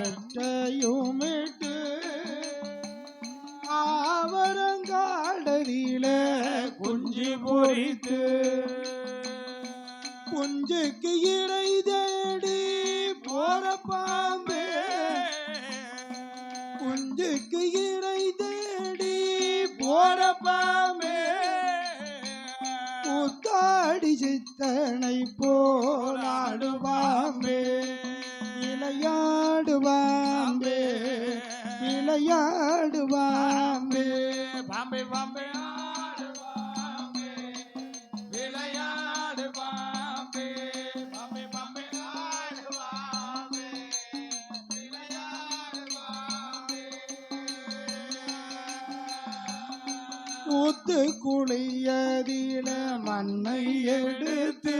பெற்றையுமிட்டு ஆவரங்காடரியில குஞ்சு பொறித்து குஞ்சுக்கு இறை தேடி போற பாம்பே. குஞ்சுக்கு இறை தேடி போற பாம்பே. கூத்தாடி சித்தனை போலாடுவாம்பே விளையாடுவாம்பே விளையாடுவாம்பே. பாம்பே பாம்பே ஊத்து குளியதில மண்ணை எடுத்து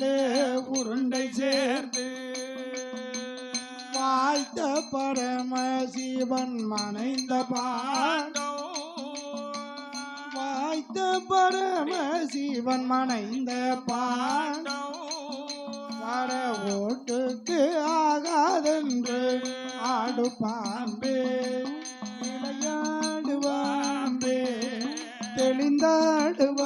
பருவத்திலே உருண்டை சேர்த்து வாய்த்த பரமசிவன் மனைந்த பாண்டோ. வாய்த்த பரமசிவன் மனைந்த பாண்டோ. வர ஓட்டுக்கு ஆகாதென்று ஆடு பாம்பே விளையாடுவாம்பே தெளிந்தாடுவாம்பே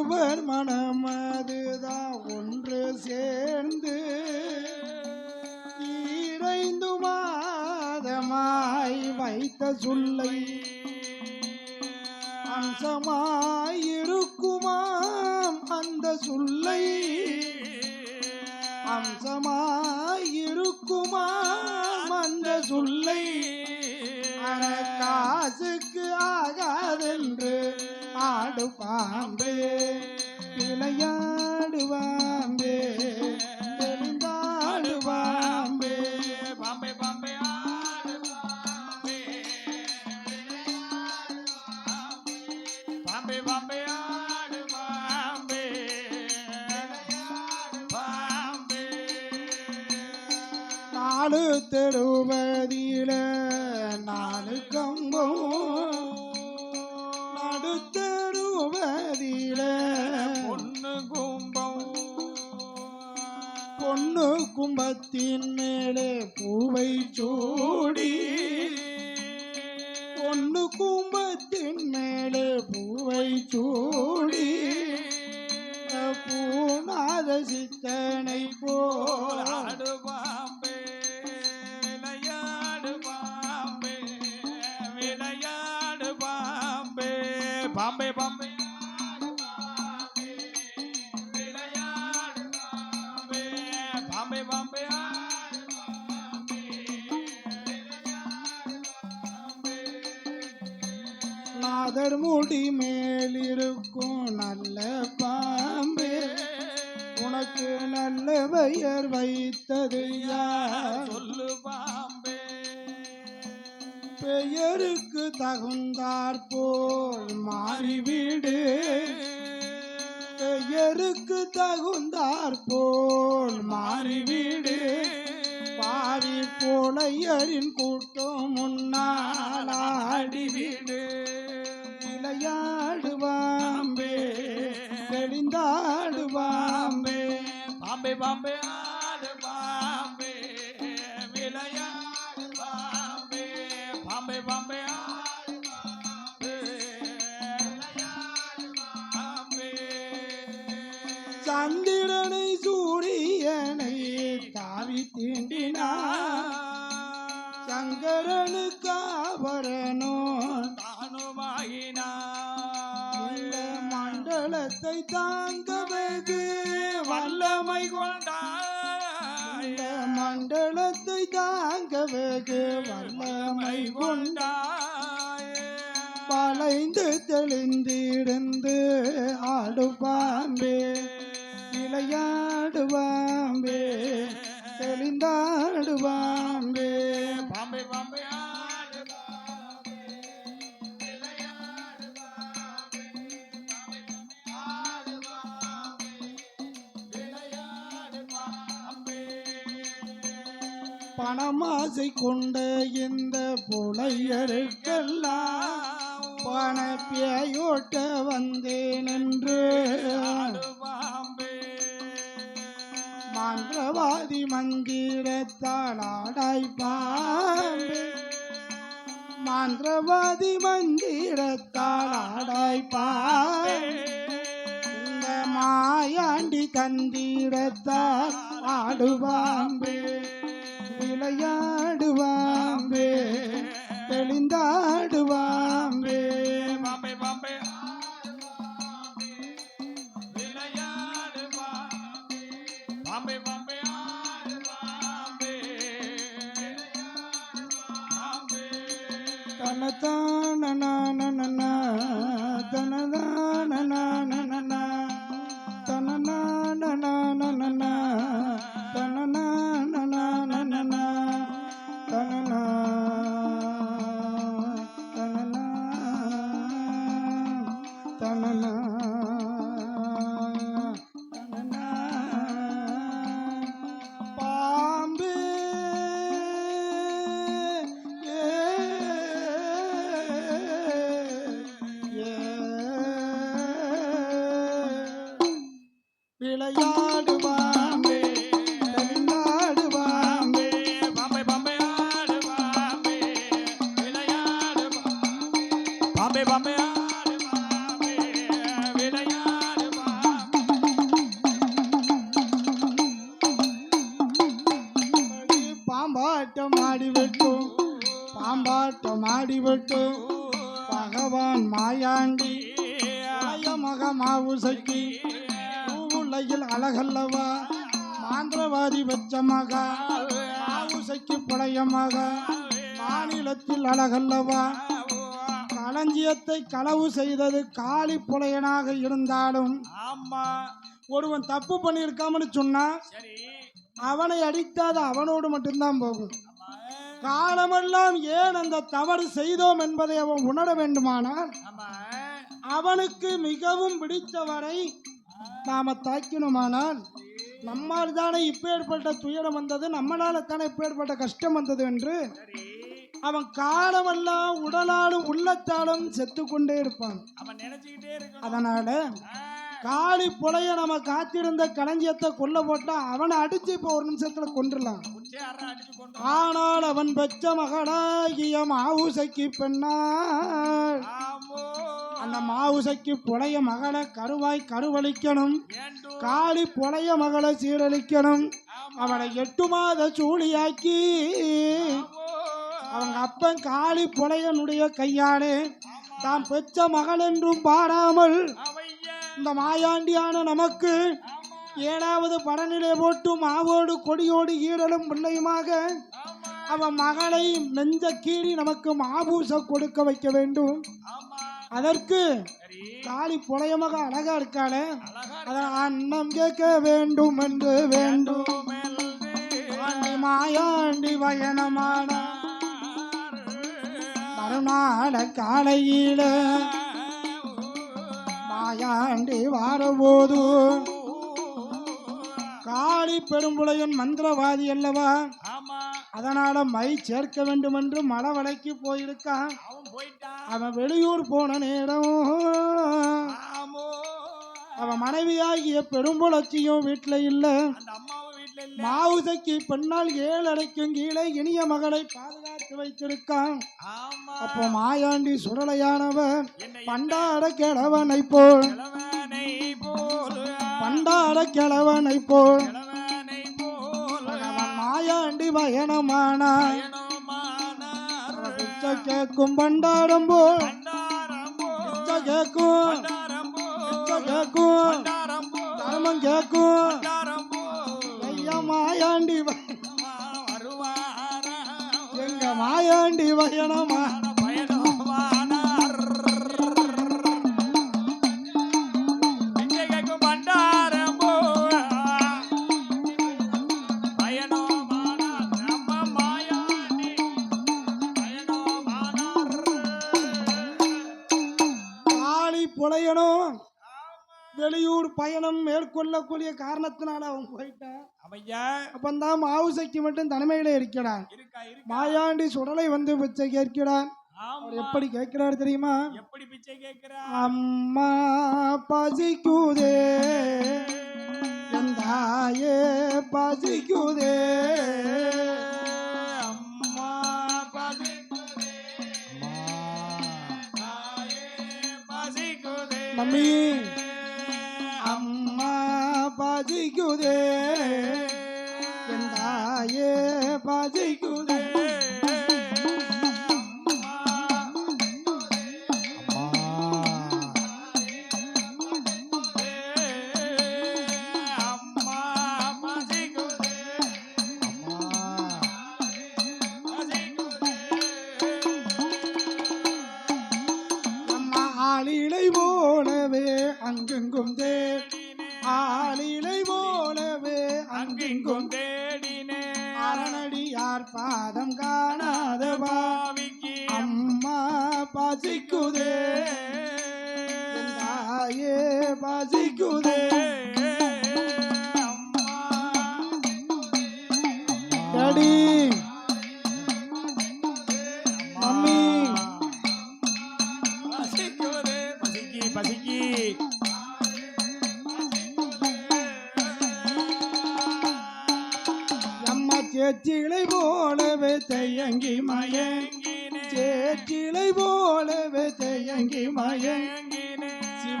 இருவர் மனம் அதுதான் ஒன்று சேர்ந்து ஈரைந்து மாதமாய் வைத்த சொல்லை அம்சமாயிருக்குமாம் அந்த சொல்லை அம்சமாயிருக்குமாம் பாம்பே தெரிந்தாடுவாம்பே பாம்பே ஆடு பாம்பே. பாம்பே பாம்பே பாம்பே. பாம்பே. நாலு தெருவதில பொண்ணு கும்பத்தின் மேலே பூவை சூடி பொண்ணு கும்பத்தின் மேலே பூவை சூடி பூநாத சித்தனை போல ஆடு பாம்பே விளையாடு பாம்பே விளையாடு பாம்பே. பாம்பே பாம்பே. நாதர் முடி மேலிருக்கும் நல்ல பாம்பே. உனக்கு நல்ல பெயர் வைத்தது யார்? சொல்லு பாம்பே. பெயருக்கு தகுந்தாற் போல் மாறிவிடு பெயருக்கு தகுந்தாற் போல் மாறிவிடு பாவி போலையரின் கூட்டம் முன்னால் ஆடிவிடு விளையாடுவாம்பே தெளிந்தாடுவாம்பே பாம்பே பாம்பே ஆடு பாம்பே விளையாடு பாம்பே பாம்பே பாம்பே சந்திரனை சூரியனை தாவி தீண்டினார். சங்கரனுக்கு ஆபரணோ மண்டலத்தை தாங்க வெகு வல்லமை கொண்டாய். இந்த மண்டலத்தை தாங்க வெகு வல்லமை வல்லமை கொண்ட கொண்டாய் வளைந்து தெளிந்திருந்து ஆடுபாம்பே விளையாடுவாம்பே தெளிந்தாடுவாம்பே பணமாசை கொண்ட இந்த புலையருக்கெல்லாம் பண வந்தேன் என்று பாம்பே மந்திரவாதி மந்திரத்தாளாடாய் பாம்பே. மந்திரவாதி மந்திரத்தால் பாம்பே. இந்த மாயாண்டி தந்திரத்தால் ஆடுவாம்பே. விளையாடுவாம்பே தெளிந்தாடுவாம்பே. பாம்பே பாம்பே பாம்பே பாம்பே பாம்பே தனனா. தனனா. பாம்பு. ஏ. ஏ. விளையாடு பாம்பே. விளையாடு மக மாவுசைக்கு பூவுலையில் அழகல்லவா? மாந்திரவாதி வெச்ச மகா மாவுசைக்கு புளைய மகா மாநிலத்தில் அழகல்லவா? களஞ்சியத்தை களவு செய்தது காளி புலையனாக இருந்தாலும் ஆமா. ஒருவன் தப்பு பண்ணியிருக்காமன்னு சொன்னா அவனை அடித்தாது அவனோடு மட்டும்தான் போகும். காலமெல்லாம் ஏன் அந்த தவறு செய்தோம் என்பதை அவன் உணர வேண்டுமானால் அவனுக்கு மிகவும் பிடித்தவரை நாம தாக்கினோமானால் நம்மால் தானே இப்பேற்பட்ட துயரம் வந்தது நம்மளால தானே இப்பேற்பட்ட கஷ்டம் வந்தது என்று அவன் காலமெல்லாம் உடலாலும் உள்ளத்தாலும் செத்து கொண்டே இருப்பான். அதனால காளி புலைய நம்ம காத்திருந்த களஞ்சியத்தை கொல்ல போட்டா அவனை அடிச்சு இப்போ ஒரு நிமிஷத்துல கொண்டுலாம் ஆனால் அவன் பெற்ற மகளாகிய மாவுசைக்கு பெண்ணா அந்த மாவுசைக்கு புலைய மகளை கருவாய் கருவளிக்கணும். ஏண்டு? காளி புலைய மகளை சீரழிக்கணும். அவளை எட்டு மாத சூழியாக்கி அவங்க அப்பன் காளி புலையனுடைய கையாலே தாம் பெற்ற மகள் என்றும் பாராமல் இந்த மாயாண்டியான நமக்கு ஏழாவது படநிலை போட்டு மாவோடு கொடியோடு ஈரலும் பிள்ளையுமாக அவன் மகளை நெஞ்ச கீறி நமக்கு மாபூச கொடுக்க வைக்க வேண்டும். அதற்கு காளி புலையமாக அழகா இருக்காளே. அழகா அதன் அன்னம் கேட்க வேண்டும் என்று வேண்டும். மாயாண்டி பயணமான மறுநாட காலையில மாயாண்டி வாரபோது காளி பெரும்புலையன் மந்திரவாதி அல்லவா? அதனால மை சேர்க்க வேண்டும் என்று மலவளைக்கு போயிருக்கான். அவன் வெளியூர் போன நேரம். அவன் மனைவியாகிய பெரும்புலச்சியும் வீட்டில் இல்லை. மாவுசைக்கு பெண்ணால் ஏழு அடைக்கும் கீழே இனிய மகளை பாதுகாத்து வைத்திருக்கான். அப்போ மாயாண்டி சுடலையானவன் பண்டாட கிழவனை போல். பண்டாட கிழவனை போல். மாயாண்டி பயணமானான். பிச்சை கேட்கும் பண்டாரம் போல். பிச்சை கேட்கும். பிச்சை கேட்கும். தர்மம் கேட்கும். ஐயா மாயாண்டி வருவாரா? எங்க மாயாண்டி பயணமா பயணம் மேற்கொள்ளக்கூடிய காரணத்தினால அவன் போயிட்டான். அவையா அப்பந்தான் மாவுசைக்கு மட்டும் தனிமையில இருக்கிறான் இருக்கா இருக்கா? மாயாண்டி சுடலை வந்து பிச்சை கேட்கிறான் எப்படி கேட்கிறார் தெரியுமா? எப்படி பிச்சை கேட்கிறா? அம்மா பசிக்குதே. தாயே பசிக்குதே. அம்மா பசிக்குதே. தாயே பசிக்குதே. மம்மி. அம்மா பசிக்குதே தாயே பசிக்குதே டாடி மம்மி பசிக்குதே பசிக்கி பசிக்கி. அம்மா சேச்சிலை போலவே தையங்கி மயன். மயங்கினே சேச்சிலை போலவே தையங்கி மயன்.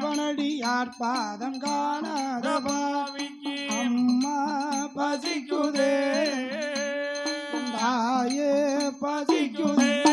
சிவனடியார் பாதம் காணாதவா? பாவிக்கு அம்மா பசிக்குதே. தாயே பசிக்குதே.